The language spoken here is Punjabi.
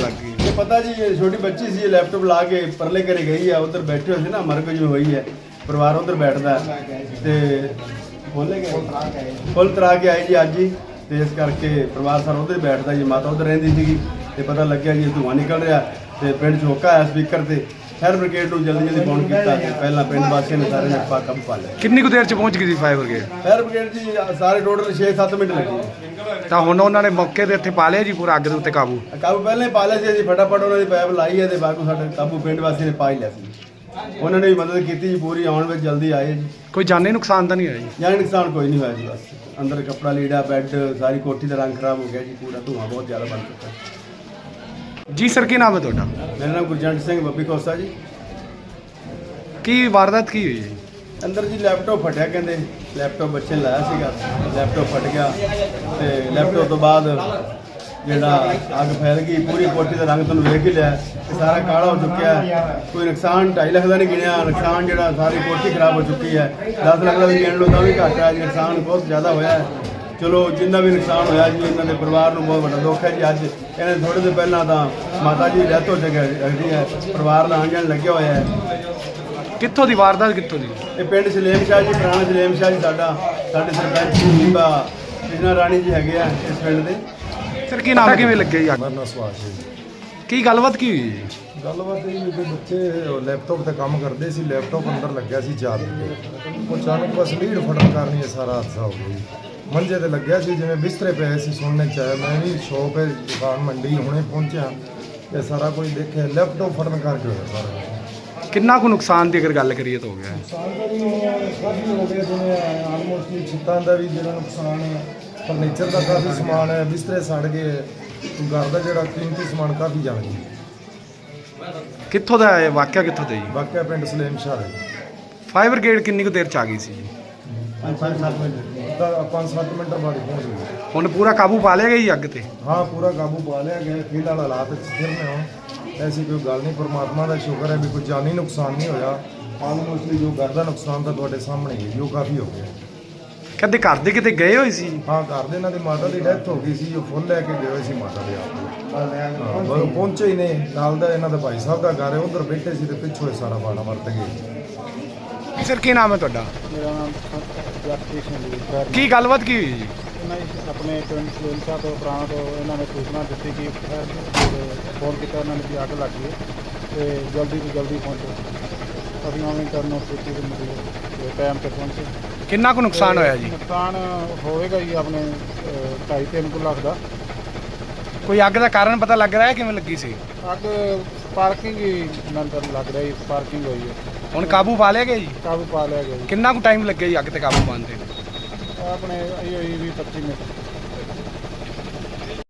ਲੱਗ ਗਈ। ਇਹ ਪਤਾ ਜੀ, ਇਹ ਛੋਟੀ ਬੱਚੀ ਸੀ, ਇਹ ਲੈਪਟਾਪ ਲਾ ਕੇ ਪਰਲੇ ਘਰੇ ਗਈ ਆ, ਉਧਰ ਬੈਠੇ ਹੋਏ ਸੀ ਨਾ, ਮਰਗ ਜਿਵੇਂ ਹੋਈ ਹੈ ਪਰਿਵਾਰ ਉਧਰ ਬੈਠਦਾ। ਹੈ। ਤੇ ਬੋਲੇ ਗਏ। ਫੁੱਲ ਤਰਾ ਕੇ ਆਏ ਜੀ ਅੱਜ ਹੀ, ਤੇ ਇਸ ਕਰਕੇ ਪਰਿਵਾਰ ਸਾਰਾ ਉਧਰ ਹੀ ਬੈਠਦਾ ਜੀ, ਮਾਤਾ ਉਧਰ ਰਹਿੰਦੀ ਸੀਗੀ, ਤੇ ਪਤਾ ਲੱਗਿਆ ਜੀ ਇਹ ਧੂੰਆਂ ਨਿਕਲ ਰਿਹਾ, ਤੇ ਪਿੰਡ ਚੋਕਾ ਆਇਆ ਸਪੀਕਰ ਤੇ। ਫਾਇਰ ਬ੍ਰਿਗੇਡ ਨੂੰ ਜਲਦੀ ਜਲਦੀ ਫੋਨ ਕੀਤਾ ਤੇ ਪਹਿਲਾਂ ਪਿੰਡ ਵਾਸੀਆਂ ਨੇ ਸਾਰੇ ਨੇ ਪਾ ਕੰਮ ਪਾ ਲਿਆ। ਕਿੰਨੀ ਕੁ ਦੇਰ ਚ ਪਹੁੰਚ ਗਈ ਸੀ ਫਾਇਰ ਬ੍ਰਿਗੇਡ ਫਾਇਰ ਬ੍ਰਿਗੇਡ ਜੀ ਸਾਰੇ ਟੋਟਲ 6-7 ਮਿੰਟ ਲੱਗੇ ਤਾਂ ਹੁਣ ਉਹਨਾਂ ਨੇ ਮੌਕੇ ਦੇ ਇੱਥੇ ਪਾ ਲਿਆ ਜੀ ਪੂਰਾ ਅੱਗ ਦੇ ਉੱਤੇ ਕਾਬੂ? ਕਾਬੂ ਪਹਿਲਾਂ ਹੀ ਪਾ ਲਿਆ ਸੀ ਅਸੀਂ ਫਟਾਫਟ ਉਹਨਾਂ ਦੀ ਪੈਪ ਲਾਈ ਹੈ ਤੇ ਬਾਕੀ ਸਾਡੇ ਕਾਬੂ ਪਿੰਡ ਵਾਸੀ ਨੇ ਪਾ ਹੀ ਲਿਆ ਸੀ। ਉਹਨਾਂ ਨੇ ਵੀ ਮਦਦ ਕੀਤੀ ਜੀ ਪੂਰੀ ਆਉਣ ਵਿੱਚ ਜਲਦੀ ਆਏ ਜੀ। ਕੋਈ ਜਾਨੀ ਨੁਕਸਾਨ ਤਾਂ ਨਹੀਂ ਹੋਇਆ ਜੀ? ਜਾਨੀ ਨੁਕਸਾਨ ਕੋਈ ਨਹੀਂ ਹੋਇਆ ਜੀ ਬਸ। ਅੰਦਰ ਕੱਪੜਾ ਲੀੜਾ ਬੈੱਡ ਸਾਰੀ ਕੋਠੀ ਦਾ ਰੰਗ ਖਰਾਬ ਹੋ ਗਿਆ ਜੀ ਪੂਰਾ ਧੂਆਂ ਬਹੁਤ ਜ਼ਿਆਦਾ ਬਣ ਚੁੱਕਾ। ਜੀ ਸਰ ਕੀ ਨਾਮ ਹੈ ਤੁਹਾਡਾ ਮੇਰਾ ਨਾਮ ਗੁਰਜੰਟ ਸਿੰਘ ਬੱਬੀ ਖੋਸਾ ਜੀ ਕੀ ਵਾਰਦਾਤ ਕੀ ਹੋਈ ਜੀ? ਅੰਦਰ ਜੀ ਲੈਪਟਾਪ ਫਟਿਆ ਕਹਿੰਦੇ ਲੈਪਟਾਪ ਬੱਚੇ ਨੇ ਲਾਇਆ ਸੀਗਾ ਲੈਪਟਾਪ ਫਟ ਗਿਆ ਤੇ ਲੈਪਟਾਪ ਤੋਂ ਬਾਅਦ ਜਿਹੜਾ ਅੱਗ ਫੈਲ ਗਈ ਪੂਰੀ ਕੋਠੀ ਦਾ ਰੰਗ ਤੁਹਾਨੂੰ ਵੇਖ ਹੀ ਲਿਆ ਇਹ ਸਾਰਾ ਕਾਲਾ ਹੋ ਚੁੱਕਿਆ ਹੈ। ਕੋਈ ਨੁਕਸਾਨ 2.5 ਲੱਖ ਦਾ ਨਹੀਂ ਗਿਣਿਆ ਨੁਕਸਾਨ ਜਿਹੜਾ ਸਾਰੀ ਕੋਠੀ ਖਰਾਬ ਹੋ ਚੁੱਕੀ ਹੈ 10 ਲੱਖ ਦਾ ਵੀ ਗਿਣ ਲਓ ਤਾਂ ਵੀ ਘੱਟ ਹੈ ਜੀ ਨੁਕਸਾਨ ਬਹੁਤ ਜ਼ਿਆਦਾ ਹੋਇਆ ਹੈ ਚਲੋ ਜਿੰਨਾ ਵੀ ਨੁਕਸਾਨ ਹੋਇਆ ਜੀ ਇਹਨਾਂ ਦੇ ਪਰਿਵਾਰ ਨੂੰ ਬਹੁਤ ਵੱਡਾ ਦੁੱਖ ਹੈ ਜੀ। ਅੱਜ ਇਹਨੇ ਥੋੜੇ ਦਿਨ ਪਹਿਲਾਂ ਤਾਂ ਮਾਤਾ ਜੀ ਡੈਥ ਹੋ ਚੁੱਕੀ ਹੈ ਪਰਿਵਾਰ ਦਾ ਆਉਣ ਜਾਣ ਲੱਗਿਆ ਹੋਇਆ ਹੈ। ਕਿੱਥੋਂ ਦੀ ਵਾਰਦਾਤ ਕਿੱਥੋਂ ਦੀ? ਇਹ ਪਿੰਡ ਸਲੇਮ ਸ਼ਾਹ ਜੀ ਪੁਰਾਣਾ ਸਲੇਮ ਸ਼ਾਹ ਜੀ ਸਾਡਾ ਸਾਡੇ ਸਰਪੰਚ ਬੀਬਾ ਕ੍ਰਿਸ਼ਨਾ ਰਾਣੀ ਜੀ ਹੈਗੇ ਆ ਇਸ ਪਿੰਡ ਦੇ। ਸਰ ਕੀ ਨਾਮ ਕਿਵੇਂ ਲੱਗਿਆ ਜੀ ਅੱਗ? ਮੇਰਾ ਨਾਮ ਸੁਭਾਸ਼ ਹੈ ਜੀ। ਕੀ ਗੱਲਬਾਤ ਕੀ ਹੋਈ ਜੀ? ਗੱਲਬਾਤ ਇਹ ਵੀ ਕਿ ਬੱਚੇ ਲੈਪਟਾਪ ਤੇ ਕੰਮ ਕਰਦੇ ਸੀ ਲੈਪਟਾਪ ਅੰਦਰ ਲੱਗਿਆ ਸੀ ਚਾਰਜ ਤੇ। ਉਹ ਅਚਾਨਕ ਬਸ ਲੀਡ ਫਟਣ ਕਾਰਨ ਇਹ ਸਾਰਾ ਹਾਦਸਾ ਹੋ ਗਿਆ ਜੀ। ਮੰਜੇ ਤੇ ਲੱਗਿਆ ਸੀ ਜਿਵੇਂ ਬਿਸਤਰੇ ਪਏ ਸੀ ਸੁਣਨੇ ਚ। ਆਇਆ ਮੈਂ ਵੀ ਸ਼ੌਪ ਹੈ ਦੁਕਾਨ ਮੰਡੀ ਹੁਣੇ ਪਹੁੰਚਿਆ ਇਹ ਸਾਰਾ ਕੁਝ ਦੇਖਿਆ ਲੈਪਟਾਪ ਫਟਣ ਕਰਕੇ ਹੋਇਆ ਸਾਰਾ। ਕਿੰਨਾ ਕੁ ਨੁਕਸਾਨ ਦੀ ਅਗਰ ਗੱਲ ਕਰੀਏ ਤਾਂ ਹੋ ਗਿਆ। ਹੈ। ਨੁਕਸਾਨ ਤਾਂ ਜੀ ਕਾਫੀ ਹੋ ਗਿਆ ਜਿਵੇਂ ਆਲਮੋਸਟ ਛੱਤਾਂ ਦਾ ਵੀ ਜਿਹੜਾ ਨੁਕਸਾਨ ਹੈ ਫਰਨੀਚਰ ਦਾ ਕਾਫੀ ਸਮਾਨ ਹੈ ਬਿਸਤਰੇ ਸੜ ਗਏ ਘਰ ਦਾ ਜਿਹੜਾ ਕੀਮਤੀ ਸਮਾਨ ਕਾਫੀ ਜਲ ਗਿਆ। ਕਿੱਥੋਂ ਦਾ ਹੈ ਵਾਕਿਆ ਕਿੱਥੋਂ ਦਾ ਜੀ? ਵਾਕਿਆ ਪਿੰਡ ਸਲੇਮ ਸ਼ਾਹ ਹੈ ਫਾਇਰ ਬ੍ਰਿਗੇਡ ਕਿੰਨੀ ਕੁ ਦੇਰ ਚ ਆ ਗਈ ਸੀ ਜੀ? ਤਾਂ 5-7 ਮਿੰਟ ਬਾਅਦ ਪਹੁੰਚ ਗਏ। ਹੁਣ ਪੂਰਾ ਕਾਬੂ ਪਾ ਲਿਆ ਗਿਆ ਜੀ ਅੱਗ ਤੇ? ਹਾਂ ਪੂਰਾ ਕਾਬੂ ਪਾ ਲਿਆ ਗਿਆ। ਫਿਲਹਾਲ ਹਾਲਾਤ ਸਥਿਰ ਨੇ ਹੁਣ ਐਸੀ ਕੋਈ ਗੱਲ ਨਹੀਂ ਪਰਮਾਤਮਾ ਦਾ ਸ਼ੁਕਰ ਹੈ ਵੀ ਕੋਈ ਜਾਨੀ ਨੁਕਸਾਨ ਨਹੀਂ ਹੋਇਆ। ਆਲਮੋਸਟਲੀ ਜੋ ਘਰ ਦਾ ਨੁਕਸਾਨ ਤਾਂ ਤੁਹਾਡੇ ਸਾਹਮਣੇ ਹੀ ਹੈ ਜੋ ਕਾਫੀ ਹੋ ਗਿਆ। ਕਹਿੰਦੇ ਘਰ ਦੇ ਕਿਤੇ ਗਏ ਹੋਏ ਸੀ? ਹਾਂ ਘਰ ਦੇ ਇਹਨਾਂ ਦੀ ਮਾਤਾ ਦੀ ਡੈਥ ਹੋ ਗਈ ਸੀ ਉਹ ਫੁੱਲ ਲੈ ਕੇ ਗਏ ਹੋਏ ਸੀ ਮਾਤਾ ਦੇ ਆਪ ਹਾਂ, ਉਹ ਪਹੁੰਚੇ ਹੀ ਨੇ। ਨਾਲ ਦਾ ਇਹਨਾਂ ਦਾ ਭਾਈ ਸਾਹਿਬ ਦਾ ਘਰ ਹੈ ਉਧਰ ਬੈਠੇ ਸੀ ਤੇ ਪਿੱਛੋਂ ਇਹ ਸਾਰਾ ਬਾਣਾ ਵਰਤ ਗਏ। ਸਰ ਕੀ ਨਾਮ ਹੈ ਤੁਹਾਡਾ? ਮੇਰਾ ਨਾਮ ਜਗਦੀਸ਼ ਸਿੰਘ ਜੀ ਸਰ ਕੀ ਗੱਲਬਾਤ ਕੀ ਹੋਈ ਜੀ? ਇਹਨਾਂ ਨੇ ਆਪਣੇ ਪਿੰਡ ਸਲੂਨਸਾ ਤੋਂ ਪੁਰਾਣਾ ਤੋਂ ਇਹਨਾਂ ਨੇ ਸੂਚਨਾ ਦਿੱਤੀ ਕਿ ਫੋਨ ਕੀਤਾ ਉਹਨਾਂ ਨੇ ਕਿ ਅੱਗ ਲੱਗ ਗਈ ਹੈ ਤੇ ਜਲਦੀ ਤੋਂ ਜਲਦੀ ਪਹੁੰਚੋ। ਅਸੀਂ ਆਵੇਂ ਕਰਨ ਸੂਚੀ ਦੇ ਮਤਲਬ ਟਾਈਮ ਤੇ ਪਹੁੰਚੇ। ਕਿੰਨਾ ਕੁ ਨੁਕਸਾਨ ਹੋਇਆ ਜੀ? ਨੁਕਸਾਨ ਹੋਵੇਗਾ ਜੀ ਆਪਣੇ 2.5 ਲੱਖ ਦਾ। ਕੋਈ ਅੱਗ ਦਾ ਕਾਰਨ ਪਤਾ ਲੱਗ ਰਿਹਾ ਹੈ ਕਿਵੇਂ ਲੱਗੀ ਸੀ? ਅੱਗ ਪਾਰਕਿੰਗ ਹੀ ਨੰਦਰ ਲੱਗ ਰਹੀ ਪਾਰਕਿੰਗ ਹੋਈ ਹੈ। ਹੁਣ ਕਾਬੂ ਪਾ ਲਿਆ ਗਿਆ ਜੀ? ਕਾਬੂ ਪਾ ਲਿਆ ਗਿਆ ਜੀ। ਕਿੰਨਾ ਕੁ ਟਾਈਮ ਲੱਗਿਆ ਜੀ ਅੱਗ ਤੇ ਕਾਬੂ ਪਾਉਣ ਤੇ? ਆਪਣੇ ਇਹ ਹੋਈ ਵੀ 25 ਮਿੰਟ।